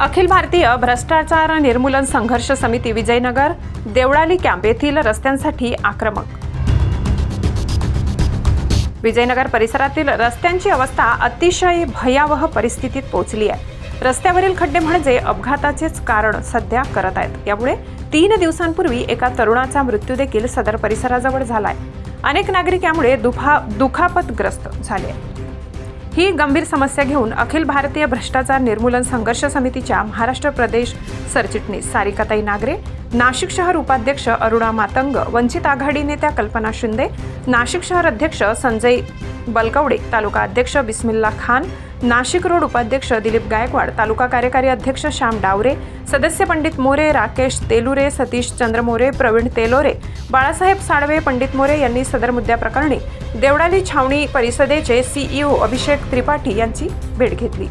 अखिल भारतीय भ्रष्टाचार निर्मूलन संघर्ष समिती विजयनगर देवळाली कॅम्प येथील रस्त्यांसाठी आक्रमक. विजयनगर परिसरातील रस्त्यांची अवस्था अतिशय भयावह परिस्थितीत पोहोचली आहे. रस्त्यावरील खड्डे म्हणजे अपघाताचेच कारण सध्या करत आहेत. यामुळे तीन दिवसांपूर्वी एका तरुणाचा मृत्यू देखील सदर परिसराजवळ झालाय. अनेक नागरिक यामुळे दुफा दुखापतग्रस्त झाले. ही गंभीर समस्या घेऊन अखिल भारतीय भ्रष्टाचार निर्मूलन संघर्ष समितीच्या महाराष्ट्र प्रदेश सरचिटणीस सारिकाताई नागरे नाशिक शहर उपाध्यक्ष अरुणा मातंग वंचित आघाडी नेत्या कल्पना शिंदे नाशिक शहर अध्यक्ष संजय बलकवडे तालुका अध्यक्ष बिस्मिल्ला खान नाशिक रोड उपाध्यक्ष दिलीप गायकवाड तालुका कार्यकारी अध्यक्ष श्याम डावरे सदस्य पंडित मोरे राकेश तेलुरे सतीश चंद्र मोरे प्रवीण तेलोरे बाळासाहेब साळवे पंडित मोरे यांनी सदर मुद्द्याप्रकरणी देवडाली छावणी परिषदेचे सीईओ अभिषेक त्रिपाठी यांची भेट घेतली.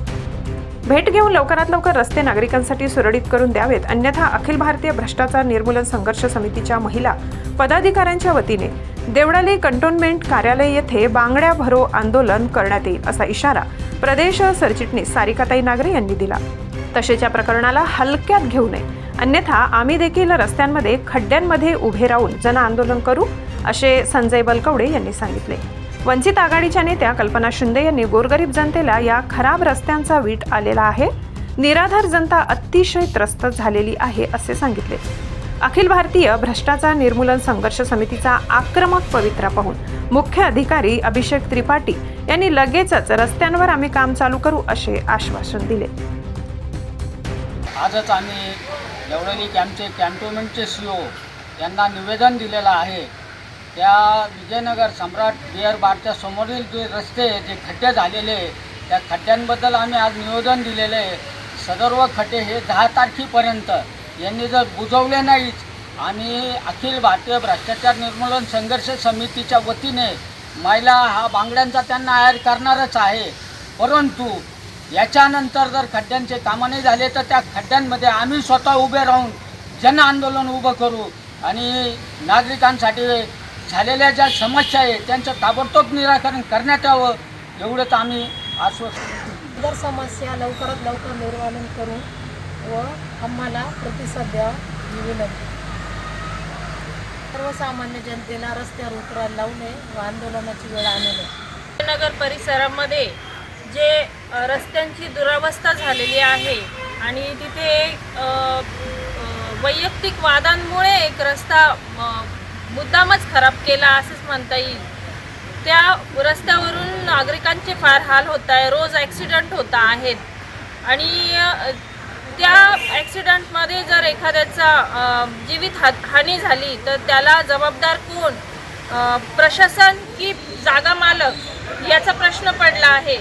भेट घेऊन लवकरात लवकर रस्ते नागरिकांसाठी सुरळीत करून द्यावेत अन्यथा अखिल भारतीय भ्रष्टाचार निर्मूलन संघर्ष समितीच्या महिला पदाधिकाऱ्यांच्या वतीने देवडाली कंटोन्मेंट कार्यालय येथे बांगड्या भरो आंदोलन करण्यात येईल असा इशारा प्रदेश सरचिटणीस सारिकाताई नागरे यांनी दिला. तसेच्या प्रकरणाला हलक्यात घेऊ नये. अन्यथा आम्ही देखील रस्त्यांमध्ये खड्ड्यांमध्ये उभे राहून जन आंदोलन करू असे संजय बलकवडे यांनी सांगितले. वंचित आघाडीच्या नेत्या कल्पना शिंदे यांनी गोरगरीब जनतेला या खराब रस्त्यांचा वीट आलेला आहे. निराधार जनता अतिशय त्रस्त झालेली आहे असे सांगितले. अखिल भारतीय भ्रष्टाचार निर्मूलन संघर्ष समितीचा आक्रमक पवित्रा पाहून मुख्य अधिकारी अभिषेक त्रिपाठी यांनी लगेचच रस्त्यांवर आम्ही काम चालू करू असे आश्वासन दिले. आजच आम्ही देवळली कॅम्पचे कॅन्टोनमेंटचे सीओ यांना निवेदन दिलेलं आहे. त्या विजयनगर सम्राट बिअर बारच्या समोरील जे रस्ते जे खड्डे झालेले त्या खड्ड्यांबद्दल आम्ही आज निवेदन दिलेले सदर्व खड्डे हे दहा तारखेपर्यंत यांनी जर बुजवले नाहीच आणि अखिल भारतीय भ्रष्टाचार निर्मूलन संघर्ष समितीच्या वतीने महिला हा बांगड्यांचा त्यांना आयर करणारच आहे. परंतु याच्यानंतर जर खड्ड्यांचे कामं नाही झाले तर त्या खड्ड्यांमध्ये आम्ही स्वतः उभे राहून जन आंदोलन उभं करू आणि नागरिकांसाठी झालेल्या ज्या समस्या आहेत त्यांचं ताबडतोब निराकरण करण्यात यावं एवढंच आम्ही आश्वस्त जर समस्या लवकरात लवकर निर्माण करू व आम्हाला प्रतिसाद द्यावा ही विनंती. सर्वसामान्य जनतेला रस्त्यावर उतरायला लावू नये व आंदोलनाची वेळ आणू नये. नगर परिसरामध्ये जे रस्त्यांची दुरावस्था झालेली आहे आणि तिथे वैयक्तिक वादांमुळे एक रस्ता मुद्दामच खराब केला असंच म्हणता येईल. त्या रस्त्यावरून नागरिकांचे फार हाल होत आहे रोज ॲक्सिडंट होत आहेत. आणि त्या ॲक्सिडेंटमध्ये जर एखाद्याचा जीवित हा हानी झाली तर त्याला जबाबदार कोण? प्रशासन की जागा मालक? याचा प्रश्न पडला आहे.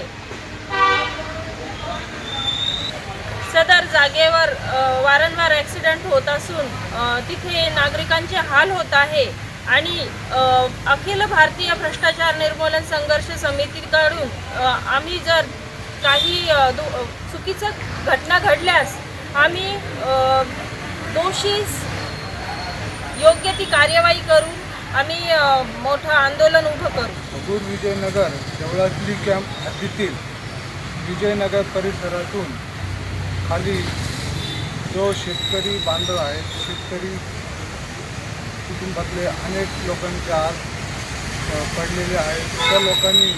सदर जागेवर वारंवार ॲक्सिडेंट होत असून तिथे नागरिकांचे हाल होत आहे आणि अखिल भारतीय भ्रष्टाचार निर्मूलन संघर्ष समितीकडून आम्ही जर काही चुकीचं घटना घडल्यास आम्ही दोषीस योग्य ती कार्यवाही करून आम्ही मोठं आंदोलन उभं करू. दूर विजयनगर देवळातली कॅम्प हद्दीतील विजयनगर परिसरातून खाली जो शेतकरी बांधव आहेत शेतकरी कुटुंबातले अनेक लोकांचे आज पडलेले आहेत. त्या लोकांनी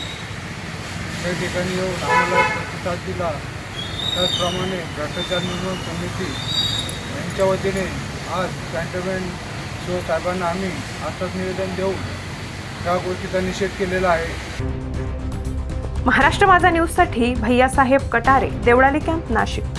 त्या ठिकाणी येऊन आम्हाला प्रतिसाद दिला. त्याचप्रमाणे भ्रष्टाचार निर्मूलन समिती यांच्या वतीने आज कॅन्टोन्मेंट शिवसाहेबांना आम्ही आताच निवेदन देऊन त्या गोष्टीचा निषेध केलेला आहे. महाराष्ट्र माझा न्यूजसाठी भैयासाहेब कटारे देवळाली कॅम्प नाशिक.